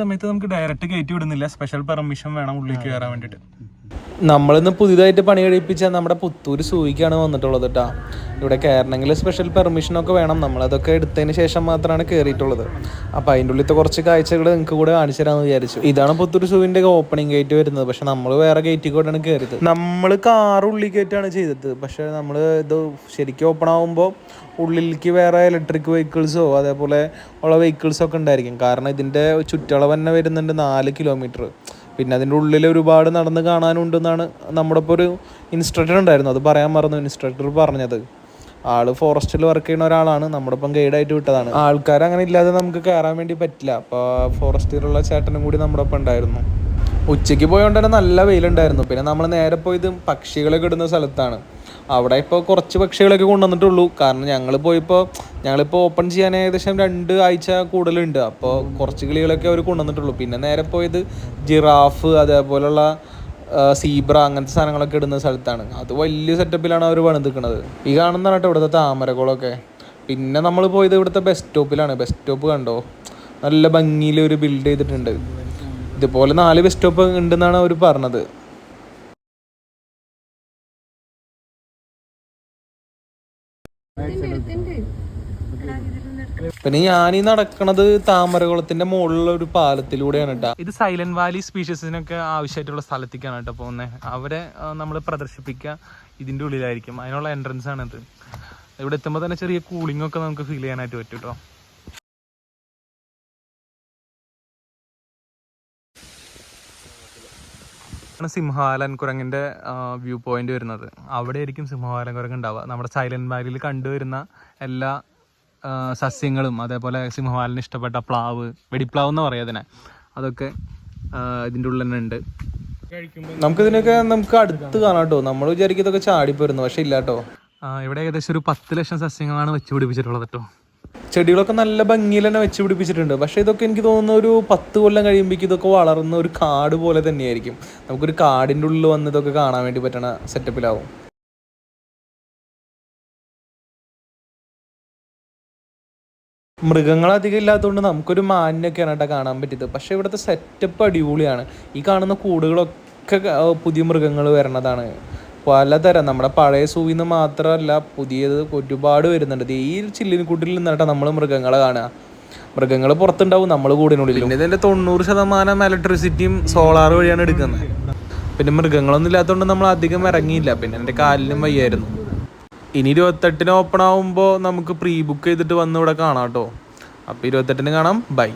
സമയത്ത് നമുക്ക് ഡയറക്റ്റ് കയറ്റി വിടുന്നില്ല. സ്പെഷ്യൽ പെർമിഷൻ വേണം ഉള്ളിലേക്ക് കയറാൻ വേണ്ടിയിട്ട് നമ്മളിന്ന് പുതിയതായിട്ട് പണി കഴിപ്പിച്ച നമ്മുടെ പുത്തൂർ സൂയിക്കാണ് വന്നിട്ടുള്ളത് കേട്ടോ ഇവിടെ കയറണമെങ്കിൽ സ്പെഷ്യൽ പെർമിഷനൊക്കെ വേണം. നമ്മളതൊക്കെ എടുത്തതിന് ശേഷം മാത്രമാണ് കയറിയിട്ടുള്ളത് അപ്പോൾ അതിന്റെ ഉള്ളിലത്തെ കുറച്ച് കാഴ്ചകൾ നിങ്ങൾക്ക് കൂടെ കാണിച്ചു തരാമെന്ന് വിചാരിച്ചു. ഇതാണ് പുത്തൂർ സൂവിന്റെ ഓപ്പണിംഗ് ഗേറ്റ് വരുന്നത്. പക്ഷെ നമ്മൾ വേറെ ഗേറ്റിൽ കൂടെയാണ് കയറിയത് നമ്മൾ കാർ ഉള്ളിൽ കയറ്റാണ് ചെയ്തത്. പക്ഷേ നമ്മൾ ഇത് ശരിക്കും ഓപ്പൺ ആകുമ്പോൾ ഉള്ളിലേക്ക് വേറെ ഇലക്ട്രിക് വെഹിക്കിൾസോ അതേപോലെ ഉള്ള വെഹിക്കിൾസൊക്കെ ഉണ്ടായിരിക്കും. കാരണം ഇതിന്റെ ചുറ്റളവ് തന്നെ വരുന്നുണ്ട് നാല് കിലോമീറ്റർ പിന്നെ അതിന്റെ ഉള്ളിൽ ഒരുപാട് നടന്ന് കാണാനുണ്ടെന്നാണ് നമ്മുടെ ഇപ്പോൾ ഒരു ഇൻസ്ട്രക്ടർ ഉണ്ടായിരുന്നു. അത് പറയാൻ മറന്നു. ഇൻസ്ട്രക്ടർ പറഞ്ഞത്. ആൾ ഫോറസ്റ്റിൽ വർക്ക് ചെയ്യുന്ന ഒരാളാണ്. നമ്മുടെ ഇപ്പം ഗൈഡായിട്ട് വിട്ടതാണ്. ആൾക്കാർ അങ്ങനെ ഇല്ലാതെ നമുക്ക് കയറാൻ വേണ്ടി പറ്റില്ല. അപ്പോൾ ഫോറസ്റ്റിലുള്ള ചേട്ടനും കൂടി നമ്മുടെ ഒപ്പം ഉണ്ടായിരുന്നു. ഉച്ചയ്ക്ക് പോയോണ്ട് തന്നെ നല്ല വെയിലുണ്ടായിരുന്നു. പിന്നെ നമ്മൾ നേരെ പോയത് പക്ഷികളൊക്കെ ഇടുന്ന സ്ഥലത്താണ്. അവിടെ ഇപ്പോൾ കുറച്ച് പക്ഷികളൊക്കെ കൊണ്ടുവന്നിട്ടുള്ളൂ. കാരണം ഞങ്ങൾ പോയപ്പോൾ ഞങ്ങളിപ്പോൾ ഓപ്പൺ ചെയ്യാൻ ഏകദേശം രണ്ട് ആഴ്ച കൂടുതലുണ്ട്. അപ്പോൾ കുറച്ച് കിളികളൊക്കെ അവർ കൊണ്ടുവന്നിട്ടുള്ളൂ. പിന്നെ നേരെ പോയത് ജിറാഫ് അതേപോലെയുള്ള സീബ്ര അങ്ങനത്തെ സാധനങ്ങളൊക്കെ ഇടുന്ന സ്ഥലത്താണ്. അത് വലിയ സെറ്റപ്പിലാണ് അവർ പണിതിക്കുന്നത് ഈ കാണുന്നതാണ് കേട്ടോ ഇവിടുത്തെ താമരകളൊക്കെ പിന്നെ നമ്മൾ പോയത് ഇവിടുത്തെ ബസ് സ്റ്റോപ്പിലാണ് ബസ് സ്റ്റോപ്പ് കണ്ടോ? നല്ല ഭംഗിയിൽ ഒരു ബിൽഡ് ചെയ്തിട്ടുണ്ട്. ഇതുപോലെ നാല് ബസ് സ്റ്റോപ്പ് ഉണ്ടെന്നാണ് അവർ പറഞ്ഞത്. പിന്നെ ഞാൻ ഈ നടക്കണത് താമരകുളത്തിന്റെ മുകളിലുള്ള ഒരു പാലത്തിലൂടെയാണ് കേട്ടോ ഇത് സൈലന്റ് വാലി സ്പീഷീസിനൊക്കെ ആവശ്യമായിട്ടുള്ള സ്ഥലത്തേക്കാണ് കേട്ടോ പോകുന്നത് അവരെ നമ്മൾ പ്രദർശിപ്പിക്കുക ഇതിന്റെ ഉള്ളിലായിരിക്കും. അതിനുള്ള എൻട്രൻസ് ആണ് ഇത് ഇവിടെ എത്തുമ്പോൾ തന്നെ ചെറിയ കൂളിംഗ് ഒക്കെ നമുക്ക് ഫീൽ ചെയ്യാനായിട്ട് പറ്റും കേട്ടോ സിംഹവാലൻ കുരങ്ങിന്റെ വ്യൂ പോയിന്റ് വരുന്നത്. അവിടെ ആയിരിക്കും സിംഹവാലൻ കുരങ്ങ് ഉണ്ടാവുക. നമ്മുടെ സൈലന്റ് വാലിയിൽ കണ്ടുവരുന്ന എല്ലാ സസ്യങ്ങളും അതേപോലെ സിംഹവാലിന് ഇഷ്ടപ്പെട്ട പ്ലാവ് വെടിപ്ലാവ് എന്ന് പറയാം അതിനെ. അതൊക്കെ ഇതിന്റെ ഉള്ളിൽ തന്നെ ഉണ്ട്. നമുക്കിതിനൊക്കെ നമുക്ക് അടുത്ത് കാണാം കേട്ടോ. നമ്മൾ വിചാരിക്കും ഇതൊക്കെ ചാടിപ്പോയിരുന്നു പക്ഷെ ഇല്ല കേട്ടോ. ഇവിടെ ഏകദേശം ഒരു പത്ത് ലക്ഷം സസ്യങ്ങളാണ് വെച്ച് പിടിപ്പിച്ചിട്ടുള്ളത് കേട്ടോ. ചെടികളൊക്കെ നല്ല ഭംഗിയിൽ തന്നെ വെച്ച് പിടിപ്പിച്ചിട്ടുണ്ട്. പക്ഷേ ഇതൊക്കെ എനിക്ക് തോന്നുന്ന ഒരു പത്ത് കൊല്ലം കഴിയുമ്പോഴേക്കും ഇതൊക്കെ വളർന്ന ഒരു കാട് പോലെ തന്നെയായിരിക്കും. നമുക്കൊരു കാടിന്റെ ഉള്ളിൽ വന്ന് ഇതൊക്കെ കാണാൻ വേണ്ടി പറ്റണ സെറ്റപ്പിലാവും. മൃഗങ്ങൾ അധികം ഇല്ലാത്തതുകൊണ്ട് നമുക്കൊരു മാനിനൊക്കെയാണ് കേട്ടോ കാണാൻ പറ്റിയത്. പക്ഷേ ഇവിടുത്തെ സെറ്റപ്പ് അടിപൊളിയാണ്. ഈ കാണുന്ന കൂടുകളൊക്കെ പുതിയ മൃഗങ്ങൾ വരണതാണ് പലതരം. നമ്മുടെ പഴയ സൂവിൽ നിന്ന് മാത്രമല്ല പുതിയത് ഒരുപാട് വരുന്നുണ്ട്. ഈ ചില്ലിന് കൂട്ടിൽ നിന്നിട്ടാണ് നമ്മൾ മൃഗങ്ങളെ കാണുക. മൃഗങ്ങൾ പുറത്തുണ്ടാവും നമ്മൾ കൂടിനുള്ളിൽ പിന്നെ ഇതിന്റെ തൊണ്ണൂറ് ശതമാനം ഇലക്ട്രിസിറ്റിയും സോളാർ വഴിയാണ് എടുക്കുന്നത്. പിന്നെ മൃഗങ്ങളൊന്നും ഇല്ലാത്തതുകൊണ്ട് നമ്മൾ അധികം ഇറങ്ങിയില്ല. പിന്നെ എന്റെ കാലിനും വയ്യായിരുന്നു. ഇനി ഇരുപത്തെട്ടിന് ഓപ്പൺ ആവുമ്പോൾ നമുക്ക് പ്രീ ബുക്ക് ചെയ്തിട്ട് വന്ന് ഇവിടെ കാണാം കേട്ടോ. അപ്പോൾ ഇരുപത്തെട്ടിന് കാണാം. ബൈ